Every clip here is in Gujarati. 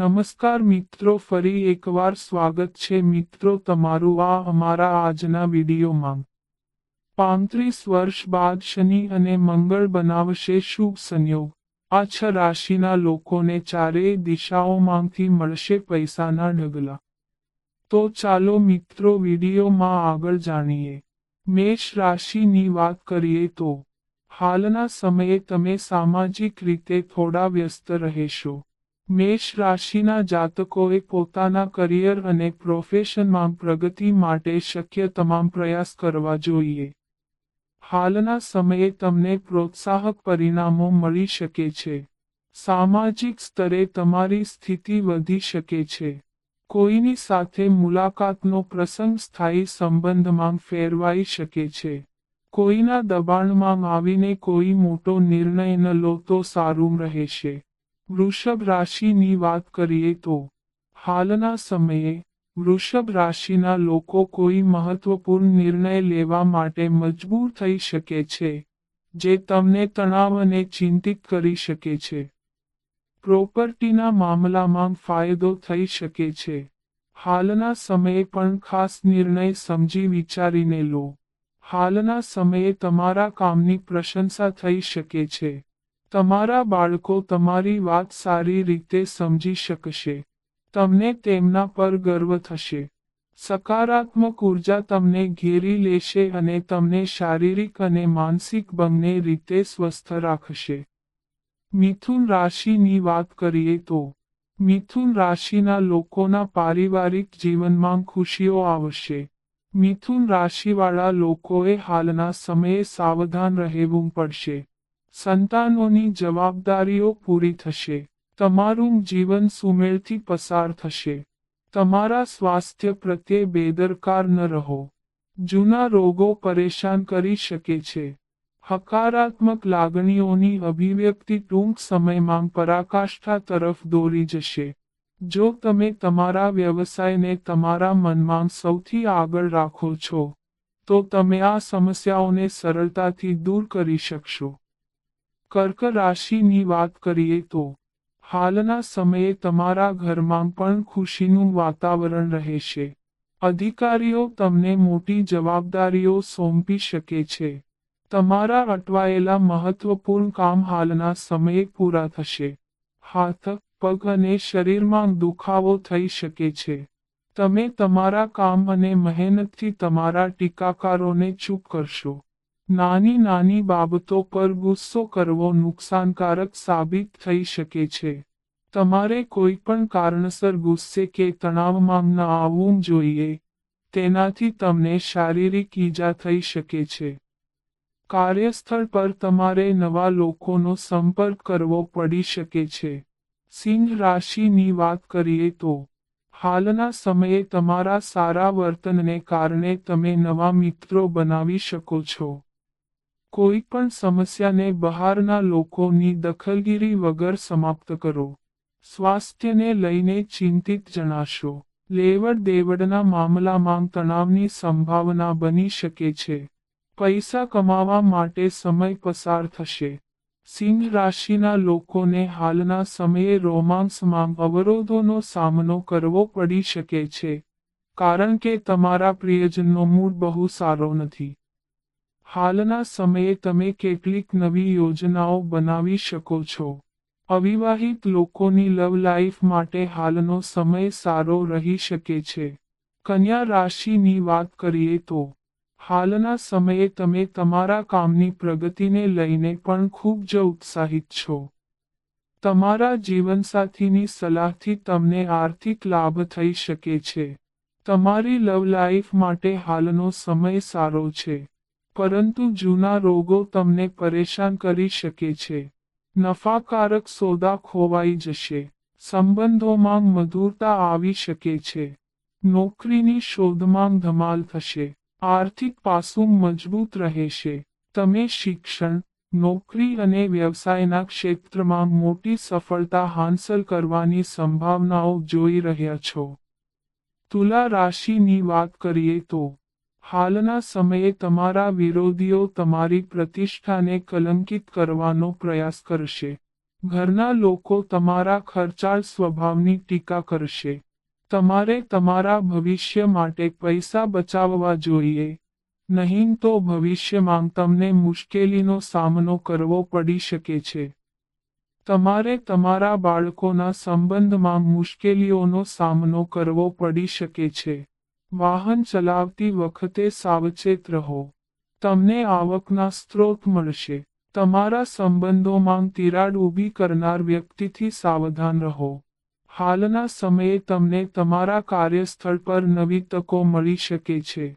નમસ્કાર મિત્રો, ફરી એકવાર સ્વાગત છે મિત્રો તમારું આ અમારા આજના વિડીયોમાં. પાંત્રીસ વર્ષ બાદ શનિ અને મંગળ બનાવશે શુભ સંયોગ. આ છ રાશિના લોકોને ચારેય દિશાઓમાંથી મળશે પૈસાના ઢગલા. તો ચાલો મિત્રો વિડીયોમાં આગળ જાણીએ. મેષ રાશિની વાત કરીએ તો, હાલના સમયે તમે સામાજિક રીતે થોડા વ્યસ્ત રહેશો. મેષ રાશિના જાતકોએ પોતાના કરિયર અને પ્રોફેશનમાં પ્રગતિ માટે શક્ય તમામ પ્રયાસ કરવા જોઈએ. હાલના સમયે તમને પ્રોત્સાહક પરિણામો મળી શકે છે. સામાજિક સ્તરે તમારી સ્થિતિ વધી શકે છે. કોઈની સાથે મુલાકાતનો પ્રસંગ સ્થાયી સંબંધમાં ફેરવાઈ શકે છે. કોઈના દબાણમાં આવીને કોઈ મોટો નિર્ણય ન લો તો સારું રહેશે. વૃષભ રાશિની વાત કરીએ તો, હાલના સમયે, વૃષભ રાશિના લોકો કોઈ મહત્વપૂર્ણ નિર્ણય લેવા માટે મજબૂર થઈ શકે છે, જે તમને તણાવ અને ચિંતિત કરી શકે છે. પ્રોપર્ટીના મામલામાં ફાયદો થઈ શકે છે. હાલના સમયે પણ ખાસ નિર્ણય સમજી વિચારીને લો. હાલના સમયે તમારા કામની પ્રશંસા થઈ શકે છે. તમારા બાળકો તમારી વાત સારી રીતે સમજી શકશે. તમને તેમના પર ગર્વ થશે. સકારાત્મક ઊર્જા તમને ઘેરી લેશે અને તમને શારીરિક અને માનસિક બંને રીતે સ્વસ્થ રાખશે. મિથુન રાશિની વાત કરીએ તો, મિથુન રાશિના લોકોના પારિવારિક જીવનમાં ખુશીઓ આવશે. મિથુન રાશિવાળા લોકોએ હાલના સમયે સાવધાન રહેવું પડશે. સંતાનોની જવાબદારીઓ પૂરી થશે. તમારું જીવન સુમેળથી પસાર થશે. તમારા સ્વાસ્થ્ય પ્રત્યે બેદરકાર ન રહો. જૂના રોગો પરેશાન કરી શકે છે. હકારાત્મક લાગણીઓની અભિવ્યક્તિ ટૂંક સમયમાં પરાકાષ્ઠા તરફ દોરી જશે. જો તમે તમારા વ્યવસાયને તમારા મનમાં સૌથી આગળ રાખો છો, તો તમે આ સમસ્યાઓને સરળતાથી દૂર કરી શકશો. કર્ક રાશિની વાત કરીએ તો, હાલના સમયે તમારા ઘરમાં પણ ખુશીનું વાતાવરણ રહેશે. અધિકારીઓ તમને મોટી જવાબદારીઓ સોંપી શકે છે. તમારા અટવાયેલા મહત્વપૂર્ણ કામ હાલના સમયે પૂરા થશે. હાથ, પગ અને શરીરમાં દુખાવો થઈ શકે છે. તમે તમારા કામ અને મહેનતથી તમારા ટીકાકારોને ચૂપ કરશો. નાની નાની બાબતો પર ગુસ્સો કરવો નુકસાનકારક સાબિત થઈ શકે છે. તમારે કોઈ પણ કારણસર ગુસ્સે કે તણાવમાં ન આવવું જોઈએ. તેનાથી તમને શારીરિક ઈજા થઈ શકે છે. કાર્યસ્થળ પર તમારે નવા લોકોનો સંપર્ક કરવો પડી શકે છે. સિંહ રાશિની વાત કરીએ તો, હાલના સમયે તમારા સારા વર્તનને કારણે તમે નવા મિત્રો બનાવી શકો છો. કોઈ પણ સમસ્યાને બહારના લોકોની દખલગીરી વગર સમાપ્ત કરો. સ્વાસ્થ્યને લઈને ચિંતિત જણાશો. લેવડ દેવડના મામલામાં તણાવની સંભાવના બની શકે છે. પૈસા કમાવા માટે સમય પસાર થશે. સિંહ રાશિના લોકોને હાલના સમયે રોમાંસમાં અવરોધોનો સામનો કરવો પડી શકે છે. કારણ કે તમારા પ્રિયજનનો મૂડ બહુ સારો નથી. હાલના સમયે તમે કેટલીક નવી યોજનાઓ બનાવી શકો છો. અવિવાહિત લોકોની લવ લાઈફ માટે હાલનો સમય સારો રહી શકે છે. કન્યા રાશિની વાત કરીએ તો, હાલના સમયે તમે તમારા કામની પ્રગતિને લઈને પણ ખૂબ જ ઉત્સાહિત છો. તમારા જીવનસાથીની સલાહથી તમને આર્થિક લાભ થઈ શકે છે. તમારી લવ લાઈફ માટે હાલનો સમય સારો છે. પરંતુ જૂના રોગો તમને પરેશાન કરી શકે છે. નફાકારક સોદા ખોવાઈ જશે. સંબંધોમાં મધુરતા આવી શકે છે. નોકરીની શોધમાં ધમાલ થશે. આર્થિક પાસું મજબૂત રહેશે. તમે શિક્ષણ, નોકરી અને વ્યવસાયના ક્ષેત્રમાં મોટી સફળતા હાંસલ કરવાની સંભાવનાઓ જોઈ રહ્યા છો. તુલા રાશિની વાત કરીએ તો હાલના સમયે તમારા વિરોધીઓ તમારી પ્રતિષ્ઠાને કલંકિત કરવાનો પ્રયાસ કરશે. ઘરના લોકો તમારા ખર્ચાળ સ્વભાવની ટીકા કરશે. તમારે તમારા ભવિષ્ય માટે પૈસા બચાવવા જોઈએ. નહીં તો ભવિષ્યમાં તમને મુશ્કેલીનો સામનો કરવો પડી શકે છે. તમારે તમારા બાળકોના સંબંધમાં મુશ્કેલીઓનો સામનો કરવો પડી શકે છે. વાહન ચલાવતી વખતે સાવચેત રહો. તમને આવકના સ્ત્રોત મળશે. તમારા સંબંધોમાં તિરાડ ઊભી કરનાર વ્યક્તિથી સાવધાન રહો. હાલના સમયે તમને તમારા કાર્યસ્થળ પર નવી તકો મળી શકે છે.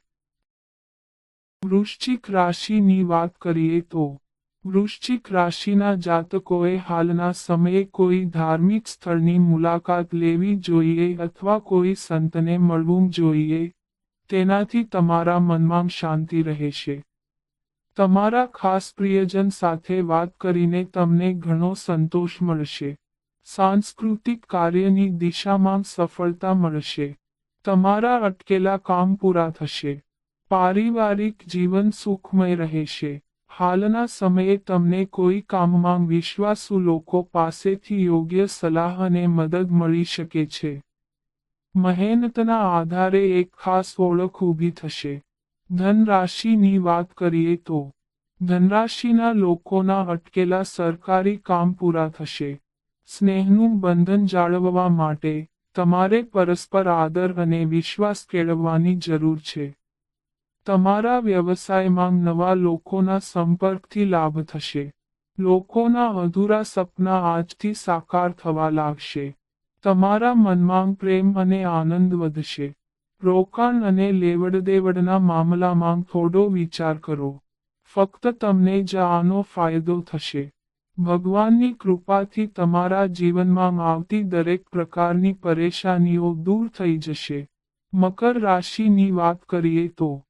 વૃશ્ચિક રાશિની વાત કરીએ તો વૃશ્ચિક રાશિના જાતકોએ હાલના સમયે કોઈ ધાર્મિક સ્થળની મુલાકાત લેવી જોઈએ અથવા કોઈ સંતને મળવું જોઈએ. તેનાથી તમારા મનમાં શાંતિ રહેશે. તમારા ખાસ પ્રિયજન સાથે વાત કરીને તમને ઘણો સંતોષ મળશે. સાંસ્કૃતિક કાર્યની દિશામાં સફળતા મળશે. તમારા અટકેલા કામ પૂરા થશે. પારિવારિક જીવન સુખમય રહેશે. હાલના સમયે તમને કોઈ કામમાં વિશ્વાસુ લોકો પાસેથી યોગ્ય સલાહ અને મદદ મળી શકે છે. મહેનતના આધારે એક ખાસ ઓળખ ઊભી થશે. ધનરાશિની વાત કરીએ તો, ધનરાશિના લોકોના અટકેલા સરકારી કામ પૂરા થશે. સ્નેહનું બંધન જાળવવા માટે તમારે પરસ્પર આદર અને વિશ્વાસ કેળવવાની જરૂર છે. તમારા વ્યવસાયમાં નવા લોકોના સંપર્કથી લાભ થશે. લોકોના અધૂરા સપના આજથી સાકાર થવા લાગશે. તમારા મનમાં પ્રેમ અને આનંદ વધશે. રોકાણ અને લેવડદેવડના મામલામાં થોડો વિચાર કરો. ફક્ત તમને જ આનો ફાયદો થશે. ભગવાનની કૃપાથી તમારા જીવનમાં આવતી દરેક પ્રકારની પરેશાનીઓ દૂર થઈ જશે. મકર રાશિની વાત કરીએ તો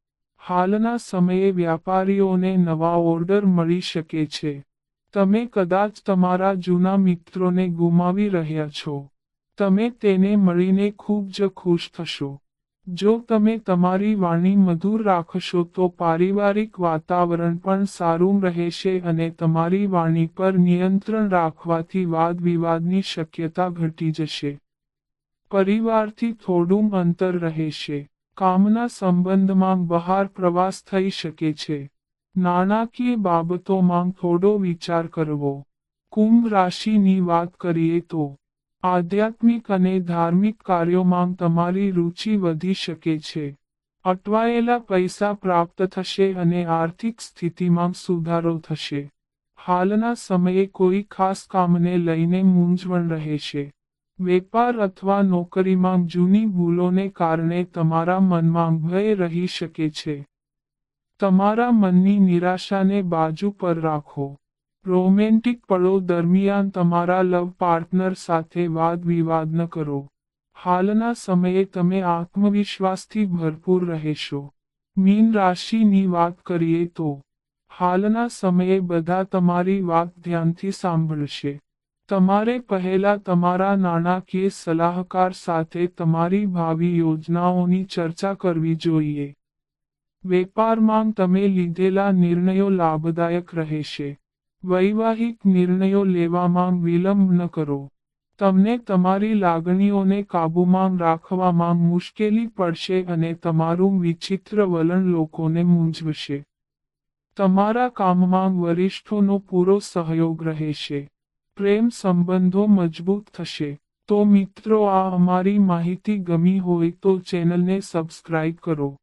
હાલના સમયે વ્યાપારીઓને નવા ઓર્ડર મળી શકે છે. તમે કદાચ તમારા જૂના મિત્રોને ગુમાવી રહ્યા છો. તમે તેને મળીને ખૂબ જ ખુશ થશો. જો તમે તમારી વાણી મધુર રાખશો તો પારિવારિક વાતાવરણ પણ સારું રહેશે અને તમારી વાણી પર નિયંત્રણ રાખવાથી વાદ વિવાદની શક્યતા ઘટી જશે. પરિવારથી થોડું અંતર રહેશે. કામના સંબંધમાં બહાર પ્રવાસ થઈ શકે છે. નાણાકીય બાબતોમાં થોડો વિચાર કરવો. કુંભ રાશિની વાત કરીએ તો, આધ્યાત્મિક અને ધાર્મિક કાર્યોમાં તમારી રુચિ વધી શકે છે. અટવાયેલા પૈસા પ્રાપ્ત થશે અને આર્થિક સ્થિતિમાં સુધારો થશે. હાલના સમયે કોઈ ખાસ કામને લઈને મૂંઝવણ રહેશે. વેપાર અથવા નોકરીમાં જૂની ભૂલોને કારણે તમારા મનમાં ભય રહી શકે છે. તમારા મનની નિરાશાને બાજુ પર રાખો. રોમેન્ટિક પળો દરમિયાન તમારા લવ પાર્ટનર સાથે વાદ વિવાદ ન કરો. હાલના સમયે તમે આત્મવિશ્વાસથી ભરપૂર રહેશો. મીન રાશિની વાત કરીએ તો, હાલના સમયે બધા તમારી વાત ધ્યાનથી સાંભળશે. તમારે પહેલા તમારા નાણાકીય સલાહકાર સાથે તમારી ભાવિ યોજનાઓની ચર્ચા કરવી જોઈએ. વેપારમાં તમે લીધેલા નિર્ણયો લાભદાયક રહેશે. વૈવાહિક નિર્ણયો લેવામાં વિલંબ ન કરો. તમને તમારી લાગણીઓને કાબૂમાં રાખવામાં મુશ્કેલી પડશે અને તમારું વિચિત્ર વલણ લોકોને મૂંઝવશે. તમારા કામમાં વરિષ્ઠોનો પૂરો સહયોગ રહેશે. પ્રેમ સંબંધો મજબૂત થશે. તો મિત્રો, આ અમારી માહિતી ગમી હોય તો ચેનલને સબસ્ક્રાઇબ કરો.